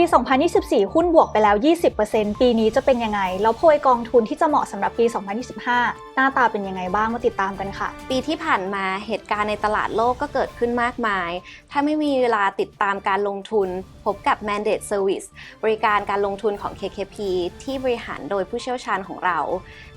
ปี 2024 หุ้นบวกไปแล้ว 20%ปีนี้จะเป็นยังไง แล้วโพยกองทุนที่จะเหมาะสำหรับปี 2025 หน้าตาเป็นยังไงบ้างมาติดตามกันค่ะ ปีที่ผ่านมาเหตุการณ์ในตลาดโลกก็เกิดขึ้นมากมาย ถ้าไม่มีเวลาติดตามการลงทุน พบกับ Mandate Service บริการการลงทุนของ KKP ที่บริหารโดยผู้เชี่ยวชาญของเรา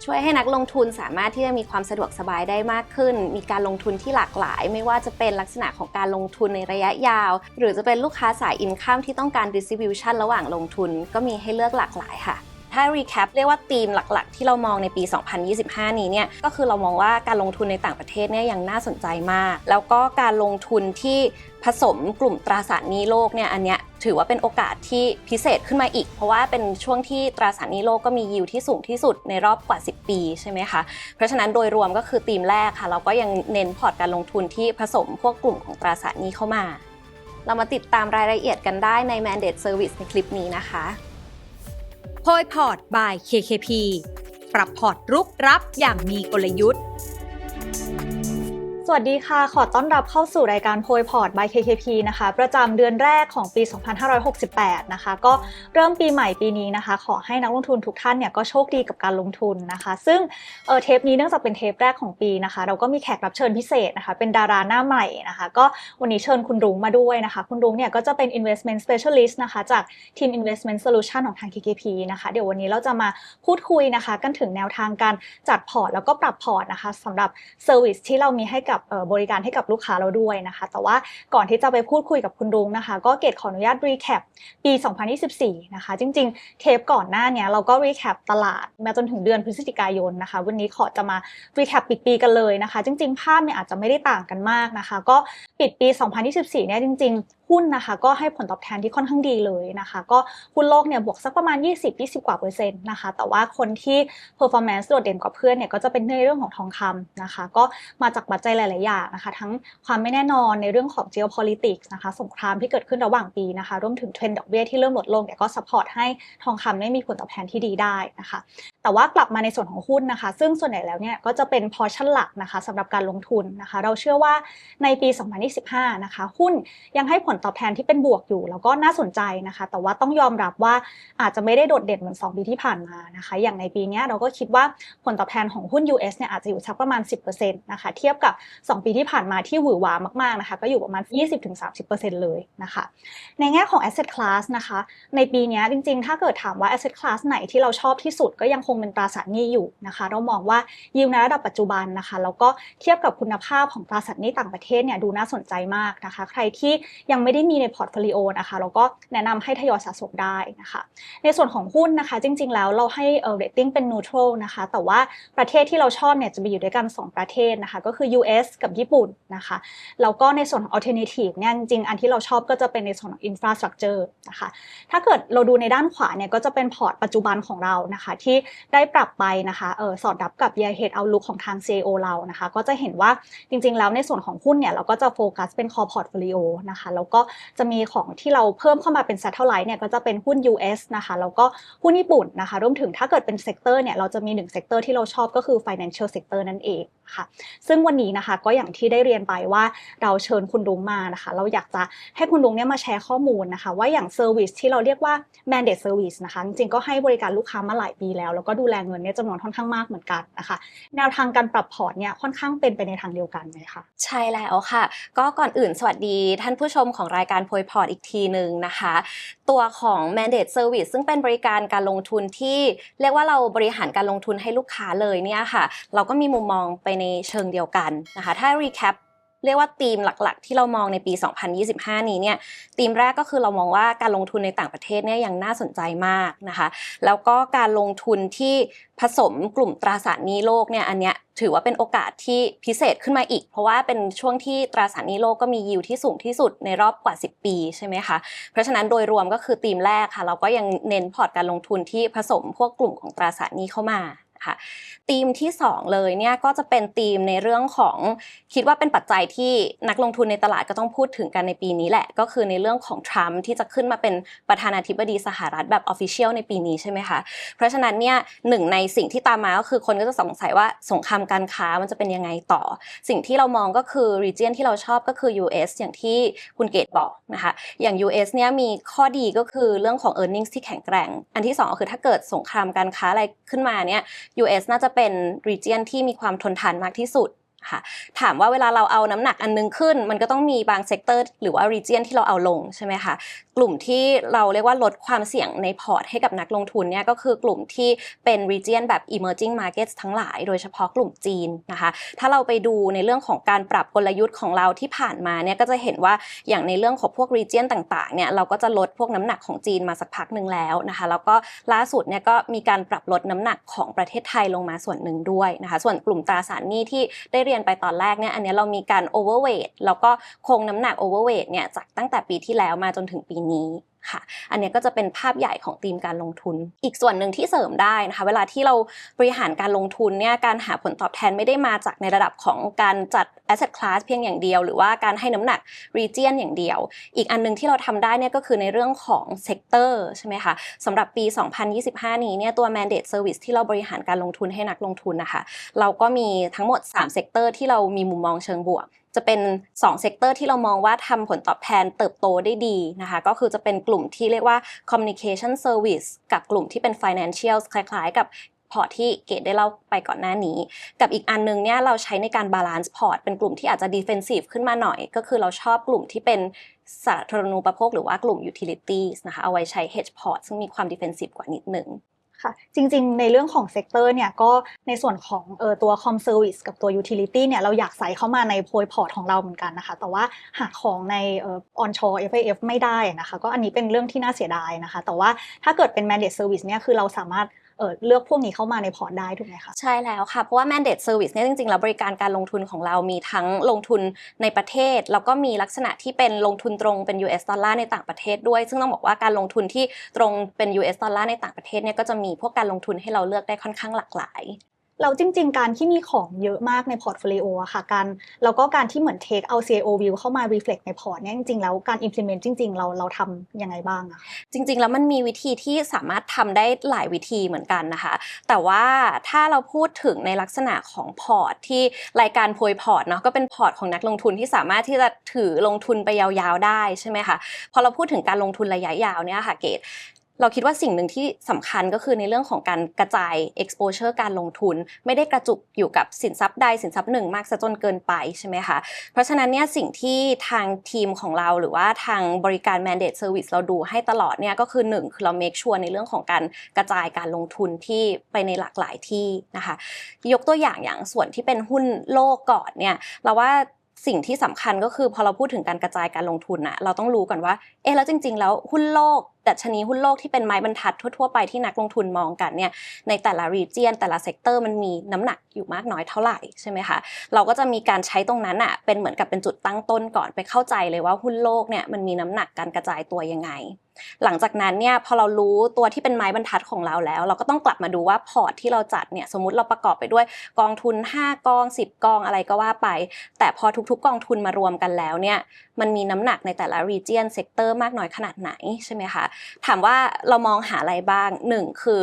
ช่วยให้นักลงทุนสามารถที่จะมีความสะดวกสบายได้มากขึ้น มีการลงทุนที่หลากหลาย ไม่ว่าจะเป็นลักษณะของการลงทุนในระยะยาว หรือจะเป็นลูกค้าสายอินข้ามที่ต้องการ fusion ระหว่างลงทุนก็มีให้เลือกหลากหลายค่ะ ถ้า recap เรียกว่าธีมหลักๆ ที่เรามองในปี 2025 นี้เนี่ยก็คือเรามองว่าการลงทุนในต่างประเทศเนี่ยยังน่าสนใจมาก แล้วก็การลงทุนที่ผสมกลุ่มตราสารหนี้โลกเนี่ยอันเนี้ยถือว่าเป็นโอกาสที่พิเศษขึ้นมาอีก เพราะว่าเป็นช่วงที่ตราสารหนี้โลกก็มียิวที่สูงที่สุดในรอบกว่า 10 ปีใช่ไหมคะเพราะฉะนั้นโดยรวมก็คือธีมแรกค่ะ เราก็ยังเน้นพอร์ตการลงทุนที่ผสมพวกกลุ่มของตราสารหนี้เข้ามา เรามาติดตามรายละเอียดกันได้ใน Mandate Service ในคลิปนี้นะคะโพยพอร์ต by KKP ปรับพอร์ตรุกรับอย่างมีกลยุทธ์ สวัสดีค่ะ ขอต้อนรับเข้าสู่รายการโพยพอร์ต by KKP นะคะ ประจำเดือนแรกของปี 2568 นะคะ ก็เริ่มปีใหม่ปีนี้นะคะ ขอให้นักลงทุนทุกท่านเนี่ยก็โชคดีกับการลงทุนนะคะ ซึ่งเออเทปนี้เนื่องจากเป็นเทปแรกของปีนะคะ เราก็มีแขกรับเชิญพิเศษนะคะ เป็นดาราหน้าใหม่นะคะ ก็วันนี้เชิญคุณรุ้งมาด้วยนะคะ คุณรุ้งเนี่ยก็จะเป็น investment specialist นะคะ จากทีม investment solution ของทาง KKP นะคะ เดี๋ยววันนี้เราจะมาพูดคุยนะคะ กันถึงแนวทางการจัดพอร์ตแล้วก็ปรับพอร์ตนะคะสำหรับ service ที่เรามีให้กับบริการให้กับลูกค้าเราด้วยนะคะ แต่ว่าก่อนที่จะไปพูดคุยกับคุณรุ้งนะคะ ก็เกดขออนุญาต recap ปี 2024 นะคะ จริง ๆ เทปก่อนหน้านี้เราก็ recap ตลาดมาจนถึงเดือนพฤศจิกายนนะคะ วันนี้ขอจะมา recap ปิดปีกันเลยนะคะ จริง ๆ ภาพเนี่ยอาจจะไม่ได้ต่างกันมากนะคะ ก็ปิดปี 2024 เนี่ยจริง ๆ หุ้นนะคะก็ให้ผลตอบแทนที่ค่อนข้างดีเลยนะคะ ก็หุ้นโลกเนี่ยบวกสักประมาณ 20-20 กว่าเปอร์เซ็นต์นะคะ แต่ว่าคนที่ performance โดดเด่นกว่าเพื่อนเนี่ยก็จะเป็นในเรื่องของทองคำนะคะ ก็มาจากปัจจัยลาย ๆ อย่างนะคะ ทั้งความไม่แน่นอนในเรื่องของ geopolitics นะคะ สงครามที่เกิดขึ้นระหว่างปีนะคะ รวมถึงเทรนด์ดอกเบี้ยที่เริ่มลดลงเนี่ยก็สปอร์ตให้ทองคำได้มีผลตอบแทนที่ดีได้นะคะ แต่ว่ากลับมาในส่วนของหุ้นนะคะ ซึ่งส่วนใหญ่แล้วเนี่ยก็จะเป็นพอชั่นหลักนะคะสำหรับการลงทุนนะคะ เราเชื่อว่าในปี 2025 นะคะ หุ้นยังให้ผลตอบแทนที่เป็นบวกอยู่ แล้วก็น่าสนใจนะคะ แต่ว่าต้องยอมรับว่าอาจจะไม่ได้โดดเด่นเหมือน 2 ปีที่ผ่านมานะคะ อย่างในปีเนี้ยเราก็คิดว่าผลตอบแทนของหุ้น US เนี่ยอาจจะอยู่สักประมาณ 10%นะคะ เทียบกับ 2 ปีที่ผ่านมาที่หวือหวามากๆนะคะ ก็อยู่ประมาณ 20-30%เลยนะคะ ในแง่ของ asset class นะคะ ในปีเนี้ยจริง ๆ ถ้าเกิดถามว่า asset class ไหนที่เราชอบที่สุดก็ยังคงเป็นตราสารหนี้อยู่นะคะ เรามองว่ายิวในระดับปัจจุบันนะคะแล้วก็เทียบกับคุณภาพของตราสารหนี้ต่างประเทศเนี่ยดูน่าสนใจมากนะคะ ใครที่ยังไม่ได้มีในพอร์ตโฟลิโอนะคะเราก็แนะนำให้ทยอยสะสมได้นะคะ ในส่วนของหุ้นนะคะ จริง ๆ แล้วเราให้เอ่อ rating เป็น neutral นะคะ แต่ว่าประเทศที่เราชอบเนี่ยจะมีอยู่ด้วยกัน 2 ประเทศนะคะ ก็คือ US กับญี่ปุ่นนะคะแล้วก็ในส่วนของ alternative เนี่ยจริงๆอันที่เราชอบก็จะเป็นในส่วนของ infrastructure นะคะ ถ้าเกิดเราดูในด้านขวาเนี่ยก็จะเป็นพอร์ตปัจจุบันของเรานะคะ ที่ได้ปรับไปนะคะเออสอดรับกับ year head outlook ของทาง CEO เรานะคะ ก็จะเห็นว่าจริง ๆ แล้วในส่วนของหุ้นเนี่ยเราก็จะโฟกัสเป็น core portfolio นะคะ แล้วก็จะมีของที่เราเพิ่มเข้ามาเป็น satellite เนี่ยก็จะเป็นหุ้น US นะคะ แล้วก็หุ้นญี่ปุ่นนะคะ รวมถึงถ้าเกิดเป็นเซกเตอร์เนี่ยเราจะมีหนึ่งเซกเตอร์ที่เราชอบก็คือ financial sector นั่นเอง ค่ะ ซึ่งวันนี้นะคะก็อย่างที่ได้เรียนไปว่าเราเชิญคุณลุงมานะคะ เราอยากจะให้คุณลุงเนี่ยมาแชร์ข้อมูลนะคะ ว่าอย่างเซอร์วิสที่เราเรียกว่า mandate service นะคะจริงก็ให้บริการลูกค้ามาหลายปีแล้ว แล้วก็ดูแลเงินเนี่ยจำนวนค่อนข้างมากเหมือนกันนะคะ แนวทางการปรับพอร์ตเนี่ยค่อนข้างเป็นไปในทางเดียวกันไหมคะใช่แล้วค่ะ ก็ก่อนอื่นสวัสดีท่านผู้ชมของรายการโพยพอร์ตอีกทีหนึ่งนะคะ ตัวของ Mandate Service ซึ่งเป็นบริการการลงทุนที่ เรียกว่าเราบริหารการลงทุนให้ลูกค้าเลยเนี่ยค่ะ เราก็มีมุมมองไปในเชิงเดียวกันนะคะถ้า recap เรียกว่าธีมหลักๆ ที่เรามองในปี 2025 นี้เนี่ยธีมแรกก็คือเรามองว่าการลงทุนในต่างประเทศเนี่ยยังน่าสนใจมากนะคะแล้วก็การลงทุนที่ผสมกลุ่มตราสารหนี้โลกเนี่ยอันเนี้ยถือว่าเป็นโอกาสที่พิเศษขึ้นมาอีก เพราะว่าเป็นช่วงที่ตราสารหนี้โลกก็มียิวที่สูงที่สุดในรอบกว่า 10 ปีใช่ไหมคะเพราะฉะนั้นโดยรวมก็คือธีมแรกค่ะ เราก็ยังเน้นพอร์ตการลงทุนที่ผสมพวกกลุ่มของตราสารหนี้เข้ามา ค่ะธีมที่ 2 เลยเนี่ยก็จะเป็นธีมในเรื่องของคิดว่าเป็นปัจจัยที่นักลงทุนในตลาดก็ต้องพูดถึงกันในปีนี้แหละ ก็คือในเรื่องของทรัมป์ที่จะขึ้นมาเป็นประธานาธิบดีสหรัฐแบบออฟฟิเชียลในปีนี้ใช่ไหมคะเพราะฉะนั้นเนี่ยหนึ่งในสิ่งที่ตามมาก็คือคนก็จะสงสัยว่าสงครามการค้ามันจะเป็นยังไงต่อ สิ่งที่เรามองก็คือ region ที่เราชอบก็คือ US อย่างที่คุณเกตบอกนะคะอย่าง US เนี่ยมีข้อดีก็คือเรื่องของ earnings ที่แข็งแกร่ง อันที่สองก็คือถ้าเกิดสงครามการค้าอะไรขึ้นมาเนี่ย US น่าจะเป็น region ที่มีความทนทานมากที่สุด ค่ะถามว่าเวลาเราเอาน้ำหนักอันนึงขึ้น มันก็ต้องมีบางเซกเตอร์หรือว่า region ที่เราเอาลงใช่ไหมคะกลุ่มที่เราเรียกว่าลดความเสี่ยงในพอร์ตให้กับนักลงทุนเนี่ยก็คือกลุ่มที่เป็น region แบบ emerging markets ทั้งหลาย โดยเฉพาะกลุ่มจีนนะคะ ถ้าเราไปดูในเรื่องของการปรับกลยุทธ์ของเราที่ผ่านมาเนี่ยก็จะเห็นว่าอย่างในเรื่องของพวก region ต่างๆเนี่ยเราก็จะลดพวกน้ำหนักของจีนมาสักพักหนึ่งแล้วนะคะแล้วก็ล่าสุดเนี่ยก็มีการปรับลดน้ำหนักของประเทศไทยลงมาส่วนหนึ่งด้วยนะคะส่วนกลุ่มตราสารหนี้ที่ได้เรียนไปตอนแรกเนี่ยอันเนี้ยเรามีการ overweight แล้วก็คงน้ำหนัก overweight เนี่ยจากตั้งแต่ปีที่แล้วมาจนถึงปีนี้ ค่ะ อันนี้ก็จะเป็นภาพใหญ่ของธีมการลงทุน อีกส่วนหนึ่งที่เสริมได้นะคะ เวลาที่เราบริหารการลงทุนเนี่ยการหาผลตอบแทนไม่ได้มาจากในระดับของการจัด asset class เพียงอย่างเดียว หรือว่าการให้น้ำหนัก region อย่างเดียว อีกอันหนึงที่เราทำได้เนี่ยก็คือในเรื่องของ sector ใช่ไหมคะสำหรับปี 2025 นี้เนี่ยตัว mandate service ที่เราบริหารการลงทุนให้นักลงทุนนะคะ เราก็มีทั้งหมด 3 sector ที่เรามีมุมมองเชิงบวก จะเป็น2เซกเตอร์ที่เรามองว่าทำผลตอบแทนเติบโตได้ดีนะคะ ก็คือจะเป็นกลุ่มที่เรียกว่า communication service กับกลุ่มที่เป็น financial คล้ายๆ กับพอร์ตที่เกดได้เล่าไปก่อนหน้านี้ กับอีกอันนึงเนี่ยเราใช้ในการ balance พอร์ตเป็นกลุ่มที่อาจจะ defensive ขึ้นมาหน่อย ก็คือเราชอบกลุ่มที่เป็นสาธารณูปโภคหรือว่ากลุ่ม utilities นะคะเอาไว้ใช้ hedge port ซึ่งมีความ defensive กว่านิดหนึ่ง ค่ะจริงๆ ในเรื่องของเซกเตอร์เนี่ยก็ในส่วนของเออตัวคอมเซอร์วิสกับตัวยูทิลิตี้เนี่ยเราอยากใส่เข้ามาในโพยพอร์ตของเราเหมือนกันนะคะ แต่ว่าหาของในเอ่อ onshore FAF ไม่ได้นะคะ ก็อันนี้เป็นเรื่องที่น่าเสียดายนะคะ แต่ว่าถ้าเกิดเป็น mandate service เนี่ยคือเราสามารถ เออเลือกพวกนี้เข้ามาในพอร์ตได้ถูกไหมคะใช่แล้วค่ะ เพราะว่า mandate service เนี่ยจริงๆ แล้วบริการการลงทุนของเรามีทั้งลงทุนในประเทศ แล้วก็มีลักษณะที่เป็นลงทุนตรงเป็น US ดอลลาร์ในต่างประเทศด้วย ซึ่งต้องบอกว่าการลงทุนที่ตรงเป็น US ดอลลาร์ในต่างประเทศเนี่ยก็จะมีพวกการลงทุนให้เราเลือกได้ค่อนข้างหลากหลาย เราจริง ๆ การที่มีของเยอะมากในพอร์ตโฟลิโออะค่ะการแล้วก็การที่เหมือน take เอา CIO view เข้ามา reflect ในพอร์ตเนี่ยจริงๆแล้วการ implement จริง ๆ เราเราทำยังไงบ้างอะจริง ๆ แล้วมันมีวิธีที่สามารถทำได้หลายวิธีเหมือนกันนะคะ แต่ว่าถ้าเราพูดถึงในลักษณะของพอร์ตที่รายการโพยพอร์ตเนาะก็เป็นพอร์ตของนักลงทุนที่สามารถที่จะถือลงทุนไปยาวๆได้ใช่ไหมคะพอเราพูดถึงการลงทุนระยะยาวเนี่ยค่ะเกต เราคิดว่าสิ่งหนึ่งที่สำคัญก็คือในเรื่องของการกระจาย exposure การลงทุน ไม่ได้กระจุกอยู่กับสินทรัพย์ใดสินทรัพย์หนึ่งมากซะจนเกินไปใช่ไหมคะเพราะฉะนั้นเนี่ยสิ่งที่ทางทีมของเราหรือว่าทางบริการ mandate service เราดูให้ตลอดเนี่ยก็คือหนึ่งคือเรา make sure ในเรื่องของการกระจายการลงทุนที่ไปในหลากหลายที่นะคะยกตัวอย่างอย่างส่วนที่เป็นหุ้นโลกก่อนเนี่ยเราว่าสิ่งที่สำคัญก็คือพอเราพูดถึงการกระจายการลงทุนอะเราต้องรู้ก่อนว่าเอ๊ะแล้วจริง ๆ แล้วหุ้นโลกดัชนีหุ้นโลกที่เป็นไม้บรรทัดทั่วๆไปที่นักลงทุนมองกันเนี่ยในแต่ละรีเจียนแต่ละเซกเตอร์มันมีน้ำหนักอยู่มากน้อยเท่าไหร่ใช่ไหมคะเราก็จะมีการใช้ตรงนั้นอะเป็นเหมือนกับเป็นจุดตั้งต้นก่อนไปเข้าใจเลยว่าหุ้นโลกเนี่ยมันมีน้ำหนักการกระจายตัวยังไงหลังจากนั้นเนี่ยพอเรารู้ตัวที่เป็นไม้บรรทัดของเราแล้ว เราก็ต้องกลับมาดูว่าพอร์ตที่เราจัดเนี่ยสมมติเราประกอบไปด้วยกองทุน 5 กอง 10 กองอะไรก็ว่าไป แต่พอทุกๆ กองทุนมารวมกันแล้วเนี่ยมันมีน้ำหนักในแต่ละ region sector มากน้อยขนาดไหนใช่ไหมคะถามว่าเรามองหาอะไรบ้างหนึ่งคือ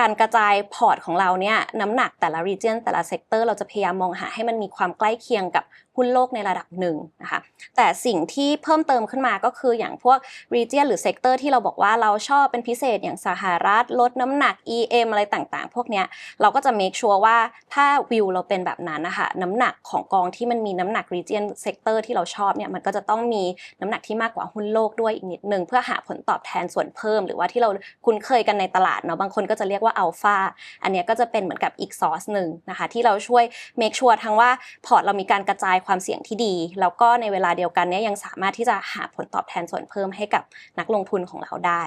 การกระจายพอร์ตของเราเนี่ยน้ำหนักแต่ละ region แต่ละ sector เราจะพยายามมองหาให้มันมีความใกล้เคียงกับหุ้นโลกในระดับหนึ่งนะคะแต่สิ่งที่เพิ่มเติมขึ้นมาก็คืออย่างพวก region หรือ sector ที่เราบอกว่าเราชอบเป็นพิเศษอย่างสหรัฐ ลดน้ำหนัก EM อะไรต่างๆ พวกเนี้ยเราก็จะ make sure ว่าถ้าวิวเราเป็นแบบนั้นนะคะน้ำหนักของกองที่มันมีน้ำหนัก region sector ที่เราชอบเนี่ยมันก็จะต้องมีน้ำหนักที่มากกว่าหุ้นโลกด้วยอีกนิดนึงเพื่อหาผลตอบแทนส่วนเพิ่ม หรือว่าที่เราคุ้นเคยกันในตลาดเนาะบางคนก็จะเรียกว่าว่าอัลฟาอันนี้ก็จะเป็นเหมือนกับอีกซอสหนึ่งนะคะที่เราช่วยเมคชัวร์ทั้งว่าพอร์ตเรามีการกระจายความเสี่ยงที่ดี แล้วก็ในเวลาเดียวกันเนี้ยยังสามารถที่จะหาผลตอบแทนส่วนเพิ่มให้กับนักลงทุนของเราได้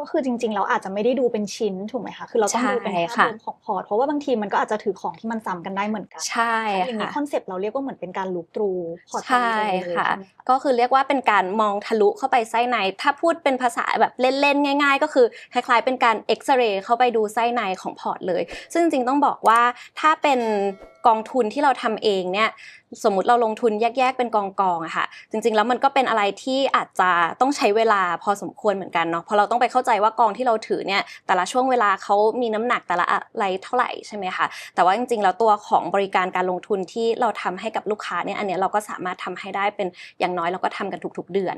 ก็คือจริง ๆ เราอาจจะไม่ได้ดูเป็นชิ้นถูกไหมคะ คือเราต้องดูเป็นใช่ภาพค่ะรวมของพอร์ต เพราะว่าบางทีมันก็อาจจะถือของที่มันซ้ำกันได้เหมือนกัน ใช่อย่างนี้ค่ะคอนเซปต์เราเรียกว่าเหมือนเป็นการลุกตรูพอร์ตใช่เลยค่ะใช่ไหมก็คือเรียกว่าเป็นการมองทะลุเข้าไปไส้ใน ถ้าพูดเป็นภาษาแบบเล่น ๆ ง่าย ๆ ก็คือคล้ายๆ เป็นการเอ็กซเรย์เข้าไปดูไส้ในของพอร์ตเลย ซึ่งจริงๆต้องบอกว่าถ้าเป็นกองทุนที่เราทำเองเนี่ยสมมุติเราลงทุนแยกๆเป็นกองกองๆอะค่ะ จริงๆแล้วมันก็เป็นอะไรที่อาจจะต้องใช้เวลาพอสมควรเหมือนกันเนาะเพราะเราต้องไปเข้าใจว่ากองที่เราถือเนี่ยแต่ละช่วงเวลาเขามีน้ำหนักแต่ละอะไรเท่าไหร่ใช่ไหมคะแต่ว่าจริงๆแล้วตัวของบริการการลงทุนที่เราทำให้กับลูกค้าเนี่ยอันเนี้ยเราก็สามารถทำให้ได้เป็นอย่างน้อยเราก็ทำกันทุก ๆ เดือน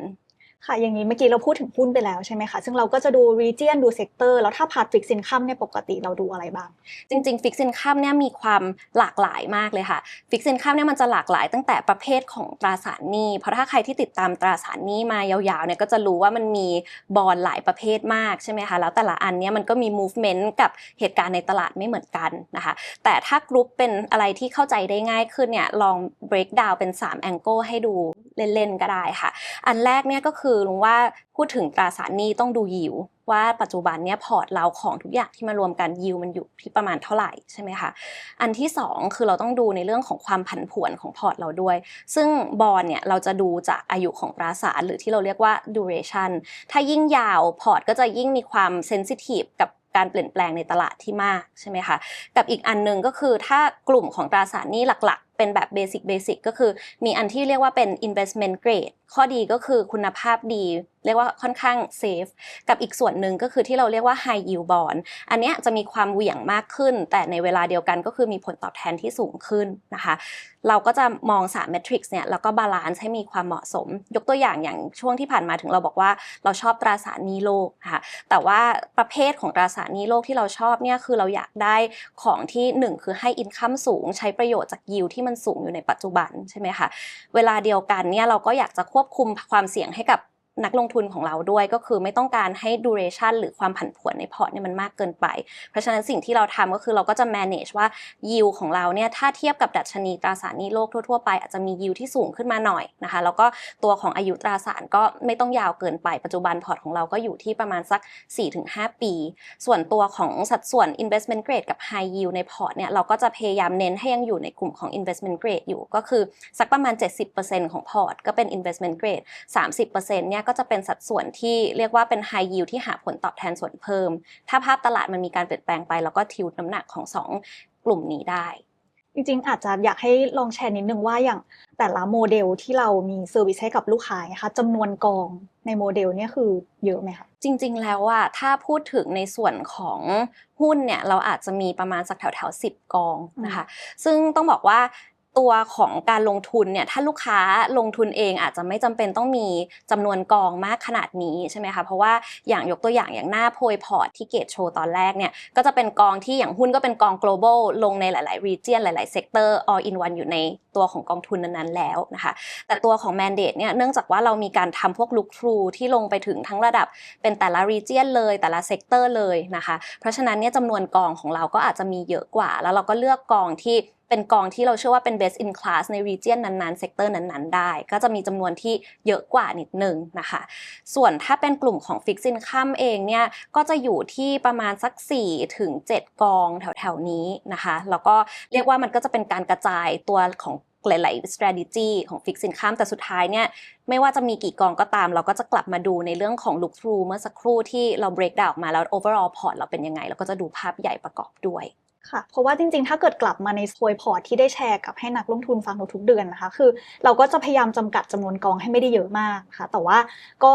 ค่ะ อย่างนี้เมื่อกี้เราพูดถึงหุ้นไปแล้วใช่ไหมคะ ซึ่งเราก็จะดู region ดู sector แล้วถ้าพาร์ท fixed income เนี่ยปกติเราดูอะไรบ้าง จริงๆฟิกซินคัมเนี่ยมีความหลากหลายมากเลยค่ะฟิกซินคัมเนี่ยมันจะหลากหลายตั้งแต่ประเภทของตราสารหนี้ เพราะถ้าใครที่ติดตามตราสารหนี้มายาวๆเนี่ยก็จะรู้ว่ามันมีบอลหลายประเภทมากใช่ไหมคะ แล้วแต่ละอันเนี่ยมันก็มี movement กับเหตุการณ์ในตลาดไม่เหมือนกันนะคะ แต่ถ้ากรุ๊ปเป็นอะไรที่เข้าใจได้ง่ายขึ้นเนี่ยลอง break down เป็น3 angle ให้ดู เล่นๆก็ได้ค่ะ อันแรกเนี่ยก็คือลุงว่าพูดถึงตราสารหนี้ต้องดูยิวว่าปัจจุบันเนี่ยพอร์ตเราของทุกอย่างที่มารวมกันยิวมันอยู่ที่ประมาณเท่าไหร่ใช่ไหมคะอันที่สองคือเราต้องดูในเรื่องของความผันผวนของพอร์ตเราด้วย ซึ่งบอลเนี่ยเราจะดูจากอายุของตราสารหรือที่เราเรียกว่า duration ถ้ายิ่งยาวพอร์ตก็จะยิ่งมีความ sensitive กับการเปลี่ยนแปลงในตลาดที่มากใช่ไหมคะกับอีกอันหนึ่งก็คือถ้ากลุ่มของตราสารนี้หลัก เป็นแบบเบสิกเบสิกก็คือมีอันที่เรียกว่าเป็น investment grade ข้อดีก็คือคุณภาพดี เรียกว่าค่อนข้างเซฟกับอีกส่วนหนึ่งก็คือที่เราเรียกว่า high yield bond อันนี้จะมีความเหวี่ยงมากขึ้น แต่ในเวลาเดียวกันก็คือมีผลตอบแทนที่สูงขึ้นนะคะ เราก็จะมอง3 matrix เนี่ยแล้วก็บาลานซ์ให้มีความเหมาะสม ยกตัวอย่างอย่างช่วงที่ผ่านมาถึงเราบอกว่าเราชอบตราสารหนี้โลกนะคะแต่ว่าประเภทของตราสารหนี้โลกที่เราชอบเนี่ยคือเราอยากได้ของที่หนึ่งคือให้อินคัมสูง ใช้ประโยชน์จากยิวที่มันสูงอยู่ในปัจจุบันใช่ไหมคะเวลาเดียวกันเนี่ยเราก็อยากจะควบคุมความเสี่ยงให้กับ นักลงทุนของเราด้วยก็คือไม่ต้องการให้ duration หรือความผันผวนในพอร์ตเนี่ยมันมากเกินไป เพราะฉะนั้นสิ่งที่เราทำก็คือเราก็จะ manage ว่า yield ของเราเนี่ยถ้าเทียบกับดัชนีตราสารหนี้โลกทั่วๆไปอาจจะมี yield ที่สูงขึ้นมาหน่อยนะคะ แล้วก็ตัวของอายุตราสารก็ไม่ต้องยาวเกินไปปัจจุบันพอร์ตของเราก็อยู่ที่ประมาณสัก 4-5 ปี ส่วนตัวของสัดส่วน investment grade กับ high yield ในพอร์ตเนี่ยเราก็จะพยายามเน้นให้ยังอยู่ในกลุ่มของ investment grade อยู่ก็คือสักประมาณ 70%ของพอร์ตก็เป็น investment grade 30%เนี่ยก็จะเป็นสัดส่วนที่เรียกว่าเป็น high yield ที่หาผลตอบแทนส่วนเพิ่ม ถ้าภาพตลาดมันมีการเปลี่ยนแปลงไปเราก็ทิวน้ำหนักของสองกลุ่มนี้ได้ จริงๆ อาจจะอยากให้ลองแชร์นิดนึงว่าอย่างแต่ละโมเดลที่เรามีเซอร์วิสให้กับลูกค้านะคะจำนวนกองในโมเดลเนี่ยคือเยอะไหมคะจริง ๆ แล้วอะถ้าพูดถึงในส่วนของหุ้นเนี่ยเราอาจจะมีประมาณสักแถวๆสิบกองนะคะ ซึ่งต้องบอกว่า ตัวของการลงทุนเนี่ยถ้าลูกค้าลงทุนเองอาจจะไม่จำเป็นต้องมีจำนวนกองมากขนาดนี้ใช่ไหมคะเพราะว่าอย่างยกตัวอย่างอย่างหน้าโพยพอร์ตที่เกตโชว์ตอนแรกเนี่ยก็จะเป็นกองที่อย่างหุ้นก็เป็นกอง global ลงในหลาย ๆ region หลาย ๆ sector all in one อยู่ในตัวของกองทุนนั้น ๆ แล้วนะคะแต่ตัวของ mandate เนี่ยเนื่องจากว่าเรามีการทำพวก look through ที่ลงไปถึงทั้งระดับเป็นแต่ละ region เลยแต่ละ sector เลยนะคะเพราะฉะนั้นเนี่ยจำนวนกองของเราก็อาจจะมีเยอะกว่า แล้วเราก็เลือกกองที่ เป็นกองที่เราเชื่อว่าเป็น best in class ใน region นั้นๆ sector นั้นๆ ได้ ก็จะมีจำนวนที่เยอะกว่านิดนึงนะคะ ส่วนถ้าเป็นกลุ่มของ fixed income เองเนี่ยก็จะอยู่ที่ประมาณสัก 4 ถึง 7 กองแถวๆ นี้นะคะ แล้วก็เรียกว่ามันก็จะเป็นการกระจายตัวของหลาย ๆ strategy ของ fixed income แต่สุดท้ายเนี่ยไม่ว่าจะมีกี่กองก็ตาม เราก็จะกลับมาดูในเรื่องของ look through เมื่อสักครู่ที่เรา break down ออกมาแล้ว overall port เราเป็นยังไง เราก็จะดูภาพใหญ่ประกอบด้วย ค่ะ เพราะว่าจริงๆ ถ้าเกิดกลับมาในโพยพอร์ตที่ได้แชร์กับให้นักลงทุนฟังทุกๆเดือนนะคะ คือ เราก็จะพยายามจำกัดจำนวนกองให้ไม่ได้เยอะมากค่ะ แต่ว่าก็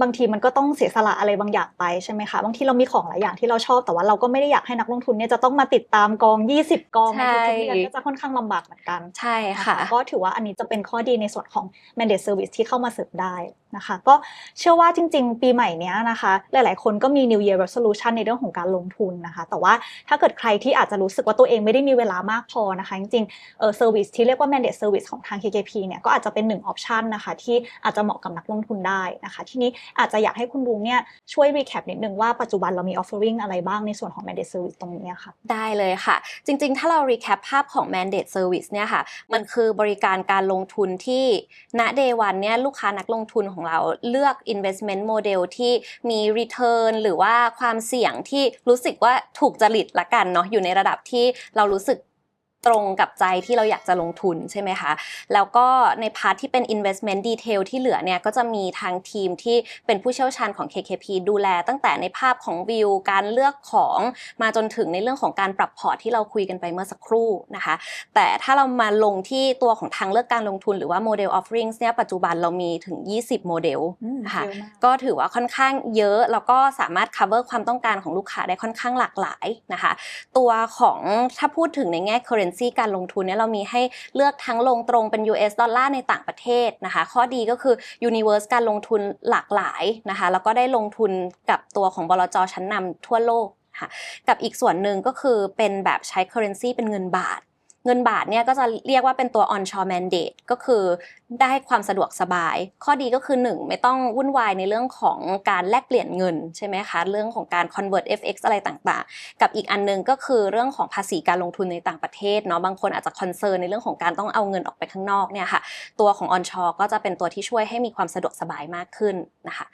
บางทีมันก็ต้องเสียสละอะไรบางอย่างไปใช่ไหมคะบางทีเรามีของหลายอย่างที่เราชอบแต่ว่าเราก็ไม่ได้อยากให้นักลงทุนเนี่ยจะต้องมาติดตามกอง 20 กองในทุกๆเดือนใช่ก็จะค่อนข้างลำบากเหมือนกันใช่นค่ะก็ถือว่าอันนี้จะเป็นข้อดีในส่วนของ mandate service ที่เข้ามาเสริมได้นะคะก็เชื่อว่าจริง ๆ ปีใหม่เนี้ยนะคะ หลาย ๆ คนก็มี New Year Resolution ในเรื่องของการลงทุนนะคะ แต่ว่าถ้าเกิดใครที่อาจจะรู้สึกว่าตัวเองไม่ได้มีเวลามากพอนะคะ จริงๆเออ service ที่เรียกว่า mandate service ของทาง KKP เนี่ยก็อาจจะเป็นหนึ่ง option นะคะที่อาจจะเหมาะกับนักลงทุนได้นะคะ ทีนี้อาจจะอยากให้คุณลุงเนี่ยช่วยรีแคปนิดนึงว่าปัจจุบันเรามี offering อะไรบ้างในส่วนของ mandate service ตรงนี้ค่ะ ได้เลยค่ะ จริงๆ ถ้าเรา recap ภาพของ mandate service เนี่ยค่ะ มันคือบริการการลงทุนที่ณ day one เนี่ยลูกค้านักลงทุนของเราเลือก investment model ที่มี return หรือว่าความเสี่ยงที่รู้สึกว่าถูกจริตละกันเนาะอยู่ในระดับที่เรารู้สึก ตรงกับใจที่เราอยากจะลงทุนใช่ไหมคะแล้วก็ในพาร์ทที่เป็น investment detail ที่เหลือเนี่ยก็จะมีทางทีมที่เป็นผู้เชี่ยวชาญของ KKP ดูแลตั้งแต่ในภาพของวิว การเลือกของมาจนถึงในเรื่องของการปรับพอร์ตที่เราคุยกันไปเมื่อสักครู่นะคะ แต่ถ้าเรามาลงที่ตัวของทางเลือกการลงทุนหรือว่า model offerings เนี่ยปัจจุบันเรามีถึง 20 โมเดลค่ะเยอะมากก็ถือว่าค่อนข้างเยอะ แล้วก็สามารถ cover ความต้องการของลูกค้าได้ค่อนข้างหลากหลายนะคะ ตัวของถ้าพูดถึงในแง่ currency การลงทุนเนี่ยเรามีให้เลือกทั้งลงตรงเป็น US ดอลลาร์ในต่างประเทศนะคะ ข้อดีก็คือ universe การลงทุนหลากหลายนะคะ แล้วก็ได้ลงทุนกับตัวของบลจชั้นนำทั่วโลกค่ะกับอีกส่วนหนึ่งก็คือเป็นแบบใช้ currency เป็นเงินบาท เงินบาทเนี่ยก็จะเรียกว่าเป็นตัว onshore mandate ก็คือได้ความสะดวกสบาย ข้อดีก็คือ 1 ไม่ต้องวุ่นวายในเรื่องของการแลกเปลี่ยนเงินใช่ไหมคะเรื่องของการ convert FX อะไรต่างๆ กับอีกอันหนึงก็คือเรื่องของภาษีการลงทุนในต่างประเทศเนาะบางคนอาจจะ concern ในเรื่องของการต้องเอาเงินออกไปข้างนอกเนี่ยค่ะตัวของ onshore ก็จะเป็นตัวที่ช่วยให้มีความสะดวกสบายมากขึ้นนะคะ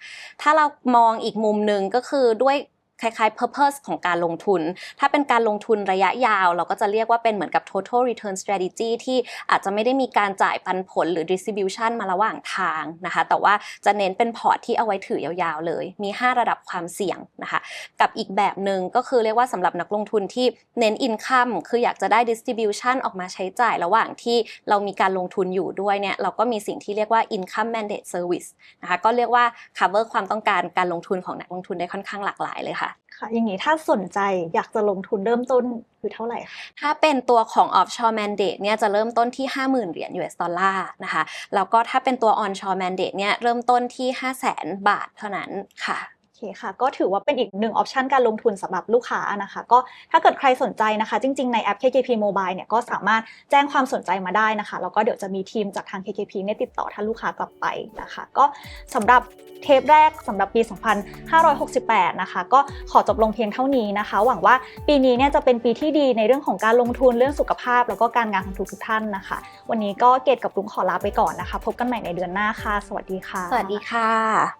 ถ้าเรามองอีกมุมหนึ่งก็คือด้วย คล้ายๆ purpose ของการลงทุน ถ้าเป็นการลงทุนระยะยาว เราก็จะเรียกว่าเป็นเหมือนกับ total return strategy ที่อาจจะไม่ได้มีการจ่ายปันผลหรือ distribution มาระหว่างทางนะคะ แต่ว่าจะเน้นเป็นพอร์ตที่เอาไว้ถือยาวๆเลย มี 5 ระดับความเสี่ยงนะคะ กับอีกแบบหนึ่งก็คือเรียกว่าสำหรับนักลงทุนที่เน้น income คืออยากจะได้ distribution ออกมาใช้จ่ายระหว่างที่เรามีการลงทุนอยู่ด้วยเนี่ย เราก็มีสิ่งที่เรียกว่า income mandate service นะคะ ก็เรียกว่า cover ความต้องการการลงทุนของนักลงทุนได้ค่อนข้างหลากหลายเลยค่ะค่ะ อย่างนี้ถ้าสนใจอยากจะลงทุนเริ่มต้นคือเท่าไหร่คะถ้าเป็นตัวของ offshore mandate เนี่ยจะเริ่มต้นที่ 50,000 เหรียญ US ดอลลาร์นะคะ แล้วก็ถ้าเป็นตัว onshore mandate เนี่ยเริ่มต้นที่ 500,000 บาทเท่านั้นค่ะ คค่ะก็ถือว่าเป็นอีกหนึ่งออปชันการลงทุนสำหรับลูกค้านะคะก็ถ้าเกิดใครสนใจนะคะ จริง ๆ ในแอป KKP Mobile เนี่ยก็สามารถแจ้งความสนใจมาได้นะคะ แล้วก็เดี๋ยวจะมีทีมจากทาง KKP เนี่ยติดต่อท่านลูกค้ากลับไปนะคะ ก็สำหรับเทปแรกสำหรับปี 2568 นะคะ ก็ขอจบลงเพียงเท่านี้นะคะ หวังว่าปีนี้เนี่ยจะเป็นปีที่ดีในเรื่องของการลงทุนเรื่องสุขภาพ แล้วก็การงานของทุกๆท่านนะคะ วันนี้ก็เกตกับลุงขอลาไปก่อนนะคะ พบกันใหม่ในเดือนหน้าค่ะ สวัสดีค่ะ สวัสดีค่ะ